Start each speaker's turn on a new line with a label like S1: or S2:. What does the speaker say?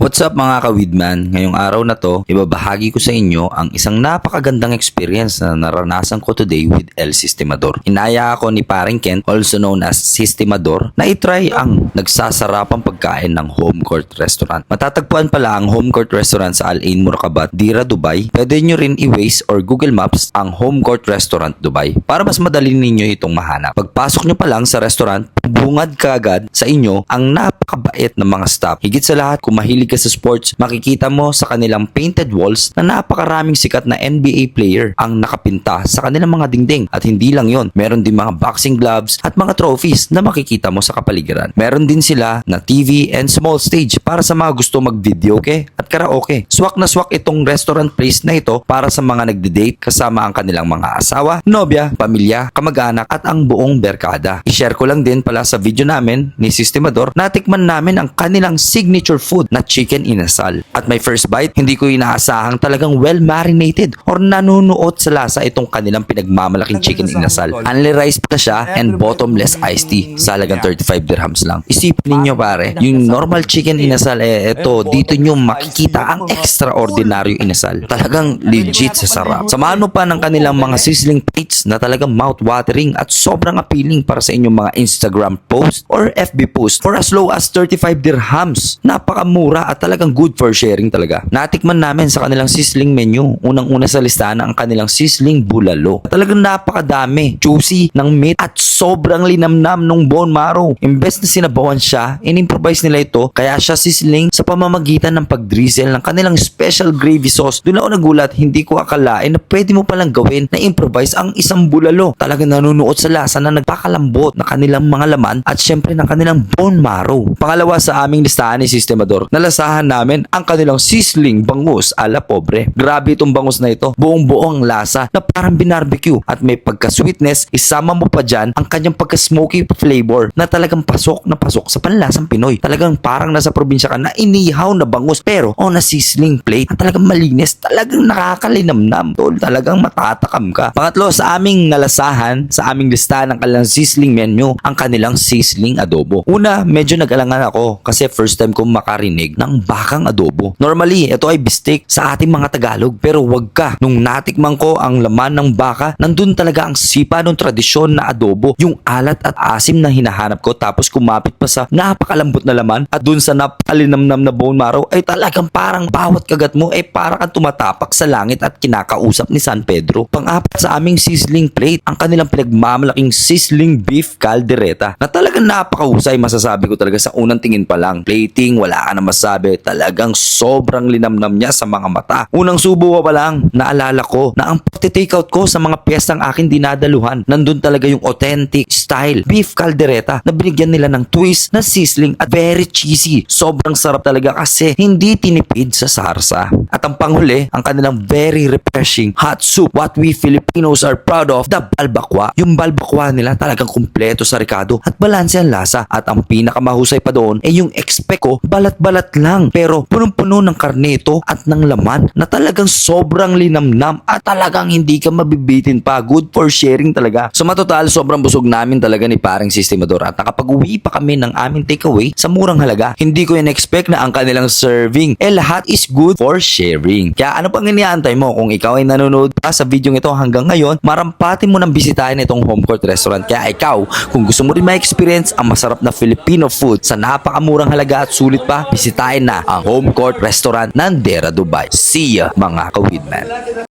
S1: What's up mga kawidman? Ngayong araw na to, ibabahagi ko sa inyo ang isang napakagandang experience na naranasan ko today with El Sistemador. Inaya ako ni paring Kent, also known as Sistemador, na itry ang nagsasarapang pagkain ng home court restaurant. Matatagpuan pala ang home court restaurant sa Al Ain Murakabat, Dira, Dubai. Pwede nyo rin i-Waze or Google Maps ang home court restaurant Dubai para mas madali ninyo itong mahanap. Pagpasok nyo pa lang sa restaurant, bungad kaagad sa inyo ang napakabait ng mga staff. Higit sa lahat, kung ka sa sports, makikita mo sa kanilang painted walls na napakaraming sikat na NBA player ang nakapinta sa kanilang mga dingding. At hindi lang yon, meron din mga boxing gloves at mga trophies na makikita mo sa kapaligiran. Meron din sila na TV and small stage para sa mga gusto mag-video okay? at karaoke. Swak na swak itong restaurant place na ito para sa mga nagde-date kasama ang kanilang mga asawa, nobya, pamilya, kamag-anak at ang buong berkada. I-share ko lang din pala sa video namin ni Sistemador, natikman namin ang kanilang signature food na chicken inasal. At my first bite, hindi ko inaasahang talagang well marinated or nanunuot sa lasa itong kanilang pinagmamalaking chicken inasal. Only rice pa siya and bottomless iced tea sa halagang 35 dirhams lang. Isipin ninyo pare, yung normal chicken inasal eh ito, dito nyo makikita ang extraordinaryo inasal. Talagang legit sa sarap. Samahan mo pa ng kanilang mga sizzling plates na talagang mouth-watering at sobrang appealing para sa inyong mga Instagram post or FB post for as low as 35 dirhams. Napakamura at talagang good for sharing talaga. Natikman namin sa kanilang sizzling menu. Unang-una sa listahan ang kanilang sizzling bulalo. Talagang napakadami, juicy ng meat at sobrang linamnam ng bone marrow. Imbes na sinabawan siya, in-improvise nila ito kaya siya sizzling sa pamamagitan ng pag-drizzle ng kanilang special gravy sauce. Doon ako nagulat, hindi ko akalain na pwede mo palang gawin na improvise ang isang bulalo. Talagang nanunuot sa lasa na nagpakalambot na kanilang mga laman at syempre ng kanilang bone marrow. Pangalawa sa aming listahan ni Sistemador, nalasahan namin ang kanilang sizzling bangus ala pobre. Grabe itong bangus na ito, buong buong lasa na parang binarbecue at may pagka-sweetness, isama mo pa dyan ang kanyang pagka-smoky flavor na talagang pasok na pasok sa panlasang Pinoy. Talagang parang nasa probinsya ka na inihaw na bangus pero on a sizzling plate na talagang malinis, talagang nakakalinamnam. Tol, talagang matatakam ka. Pangatlo, sa aming nalasahan, sa aming listahan ng kanilang sizzling menu, ang kanilang sizzling adobo. Una, medyo nag-alangan ako kasi first time kong makarinig ng bakang adobo. Normally, ito ay bistik sa ating mga Tagalog pero wag ka. Nung natikman ko ang laman ng baka, nandun talaga ang sipa ng tradisyon na adobo. Yung alat at asim na hinahanap ko tapos kumapit pa sa napakalambot na laman at dun sa napakalinamnam na bone marrow ay talagang parang bawat kagat mo ay para kang tumatapak sa langit at kinakausap ni San Pedro. Pang-apat sa aming sizzling plate, ang kanilang pinagmamalaking sizzling beef caldereta na talagang napakahusay masasabi ko talaga sa unang tingin pa lang. Plating, wala ka na masabi. Talagang sobrang linamnam niya sa mga mata. Unang subo pa lang, naalala ko na ang pagte-takeout ko sa mga piyestang akin dinadaluhan, nandun talaga yung authentic style beef caldereta na binigyan nila ng twist na sizzling at very cheesy. Sobrang sarap talaga kasi hindi tinipid sa sarsa. At ang panghuli, ang kanilang very refreshing hot soup. What we Filipinos are proud of, the balbakwa. Yung balbakwa nila talagang kumpleto sa ricado at balanse ang lasa. At ang pinakamahusay pa doon ay yung expect ko balat-balat lang pero punong-puno ng karne ito at ng laman na talagang sobrang linamnam at talagang hindi ka mabibitin pa. Good for sharing talaga. So matotal, sobrang busog namin talaga ni paring Sistemador at nakapag-uwi pa kami ng aming takeaway sa murang halaga. Hindi ko in-expect na ang kanilang serving eh lahat is good for sharing. Kaya ano pang iniaantay mo kung ikaw ay nanonood pa sa video ito hanggang ngayon, marampati mo nang bisitahin itong home court restaurant. Kaya ikaw, kung gusto mo rin ma-experience ang masarap na Filipino food sa napakamurang halaga at sulit pa, bisitahin na ang home court restaurant ng Dera Dubai. See ya mga kawidman.